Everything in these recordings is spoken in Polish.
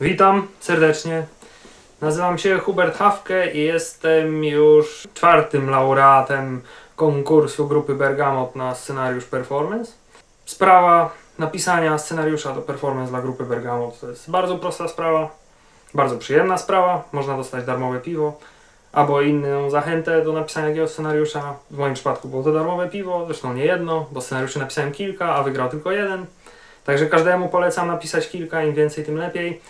Witam serdecznie. Nazywam się Hubert Hawke i jestem już czwartym laureatem konkursu grupy Bergamot na scenariusz performance. Sprawa napisania scenariusza do performance dla grupy Bergamot to jest bardzo prosta sprawa, bardzo przyjemna sprawa. Można dostać darmowe piwo albo inną zachętę do napisania jakiegoś scenariusza. W moim przypadku było to darmowe piwo, zresztą nie jedno, bo scenariuszy napisałem kilka, a wygrał tylko jeden. Także każdemu polecam napisać kilka, im więcej, tym lepiej.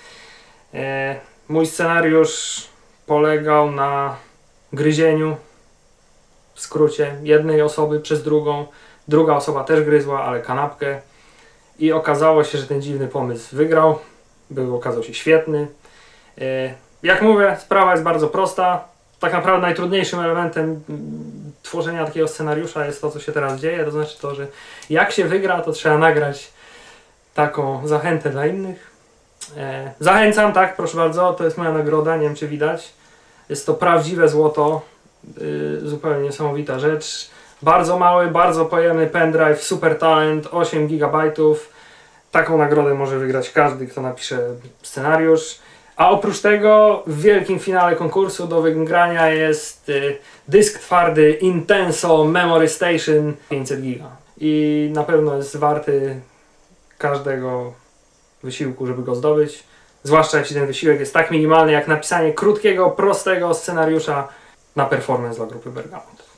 E, mój scenariusz polegał na gryzieniu, w skrócie, jednej osoby przez drugą. Druga osoba też gryzła, ale kanapkę. I okazało się, że ten dziwny pomysł wygrał. Był, okazał się świetny. E, jak mówię, sprawa jest bardzo prosta. Tak naprawdę najtrudniejszym elementem mm, tworzenia takiego scenariusza jest to, co się teraz dzieje. To znaczy to, że jak się wygra, to trzeba nagrać taką zachętę dla innych. E, zachęcam, tak, proszę bardzo, to jest moja nagroda, nie wiem czy widać. Jest to prawdziwe złoto, y, zupełnie niesamowita rzecz. Bardzo mały, bardzo pojemny pendrive, super talent, 8 GB. Taką nagrodę może wygrać każdy, kto napisze scenariusz. A oprócz tego w wielkim finale konkursu do wygrania jest y, dysk twardy Intenso Memory Station 500 GB. I na pewno jest warty każdego wysiłku, żeby go zdobyć. Zwłaszcza jeśli ten wysiłek jest tak minimalny jak napisanie krótkiego, prostego scenariusza na performance dla grupy Bergamot.